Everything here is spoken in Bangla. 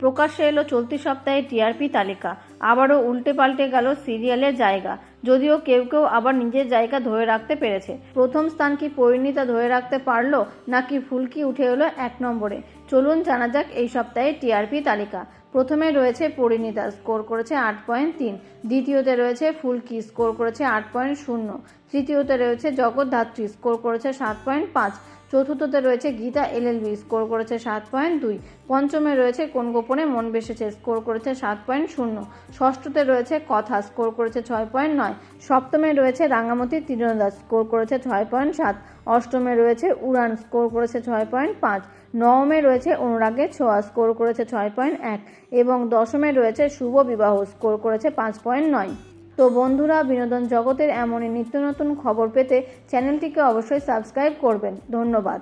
প্রকাশ্যে এলো চলতি সপ্তাহে টিআরপি তালিকা। আবারও উল্টে পাল্টে গেল সিরিয়ালের জায়গা। যদিও কেউ কেউ আবার নিজের জায়গা ধরে রাখতে পেরেছে। প্রথম স্থান কি পরিণীতা ধরে রাখতে পারল, নাকি ফুলকি উঠে এলো এক নম্বরে? চলুন জানা যাক এই সপ্তাহে টিআরপি তালিকা। প্রথমে রয়েছে পরিণীতা, স্কোর করেছে আট পয়েন্ট তিন। দ্বিতীয়তে রয়েছে ফুলকি, স্কোর করেছে আট পয়েন্ট শূন্য। তৃতীয়তে রয়েছে জগদ্ধাত্রী, স্কোর করেছে সাত পয়েন্ট পাঁচ। চতুর্থতে রয়েছে গীতা এলএলবি স্কোর করেছে সাত পয়েন্ট দুই। পঞ্চমে রয়েছে কোন গোপনে মন বেসেছে, স্কোর করেছে সাত পয়েন্ট শূন্য। ষষ্ঠতে রয়েছে কথা, স্কোর করেছে ছয় পয়েন্ট নয়। সপ্তমে রয়েছে রাঙামতি তীরন্দাজ স্কোর করেছে ছয় পয়েন্ট সাত। অষ্টমে রয়েছে উড়ান স্কোর করেছে ছয় পয়েন্ট পাঁচ। নবমে রয়েছে অনুরাগের ছোঁয়া স্কোর করেছে ছয় পয়েন্ট এক এবং দশমে রয়েছে শুভ বিবাহ স্কোর করেছে পাঁচ পয়েন্ট নয়। তো বন্ধুরা, বিনোদন জগতের এমনই নিত্য নতুন খবর পেতে চ্যানেলটিকে অবশ্যই সাবস্ক্রাইব করবেন। ধন্যবাদ।